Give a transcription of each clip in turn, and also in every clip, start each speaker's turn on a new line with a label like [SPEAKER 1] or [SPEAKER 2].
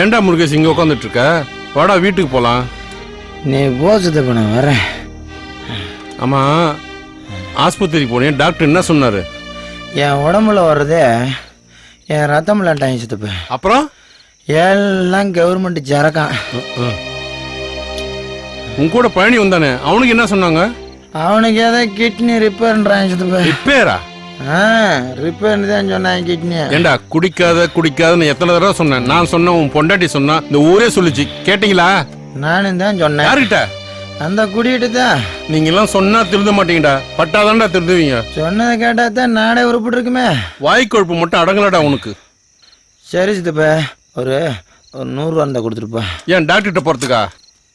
[SPEAKER 1] ஏன்டா முருகேஷ் இங்க உட்காந்துட்டு இருக்க வாடா வீட்டுக்கு போலாம்.
[SPEAKER 2] நீ போ சித்தப்ப நான் வரேன்.
[SPEAKER 1] ஆமா ஆஸ்பத்திரிக்கு போனேன் டாக்டர் என்ன சொன்னாரு?
[SPEAKER 2] என் உடம்புல வர்றதே என் ரத்தம் இல்லாட்டாங்க சித்தப்ப
[SPEAKER 1] அப்புறம்?
[SPEAKER 2] எல்லாம் கவர்மெண்ட் ஜரக்கான்.
[SPEAKER 1] உன் கூட பழனி வந்தானே அவனுக்கு என்ன சொன்னாங்க?
[SPEAKER 2] அவனுக்கு ஏதோ கிட்னி ரிப்பேர்ன்றாங்க
[SPEAKER 1] ரிப்பேரா
[SPEAKER 2] ஆ? ரிப்பேர்னு தான் சொன்னாங்க கிட்னி
[SPEAKER 1] ஏண்டா குடிக்காத குடிக்காதன்னு எத்தனை தடவை சொன்னேன். நான் சொன்னேன் உன் பொண்டாட்டி சொன்னா இந்த ஊரே சொல்லுச்சு. கேட்டீங்களா?
[SPEAKER 2] நானும் தான் சொன்னேன்.
[SPEAKER 1] யாருக்கிட்ட
[SPEAKER 2] அந்த குடியிட்டு தான்.
[SPEAKER 1] நீங்க எல்லாம் சொன்னா திருந்த மாட்டீங்கடா. பட்டாதான்டா திருந்துவீங்க.
[SPEAKER 2] சொன்னதை கேட்டா தான் நாடே உருப்பிட்டு இருக்குமே.
[SPEAKER 1] வாய் கொழுப்பு மட்டும் அடங்கலடா உனக்கு.
[SPEAKER 2] சரி சித்தப்ப. ஒரு ஒரு நூறுரூவா இருந்தால் கொடுத்துருப்பா.
[SPEAKER 1] ஏன் டாக்டர்கிட்ட போறதுக்கா?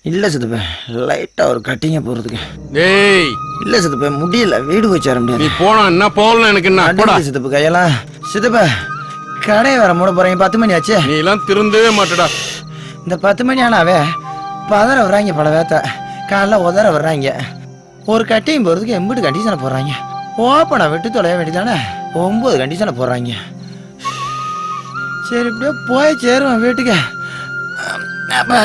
[SPEAKER 2] இல்லை சித்தப்ப லைட்டாக ஒரு கட்டிங்க போகிறதுக்கு
[SPEAKER 1] டேய்.
[SPEAKER 2] இல்லை சித்தப்ப முடியல வீடு போய் சேர முடியாது.
[SPEAKER 1] நீ போனா என்ன போகலாம் எனக்கு என்ன போடா.
[SPEAKER 2] அடிக்குது சித்தப்ப கையெல்லாம் சித்தப்ப கடையை வர மூட போறீங்க பத்து மணி ஆச்சு.
[SPEAKER 1] நீ எல்லாம் திருந்தவே மாட்டடா.
[SPEAKER 2] இந்த பத்து மணி ஆனாவே பதற வர்றாங்க பல வேத்த காலைல உதற வர்றாங்க ஒரு கட்டியும் போகிறதுக்கு எம்பிட்டு கண்டிஷனை போடுறாங்க. ஓப்பனை விட்டு தொலைய வேண்டியதானே ஒம்பது கண்டிஷனை போடுறாங்க. சரி இப்படியே போய் சேருவேன் வீட்டுக்கு அப்பா.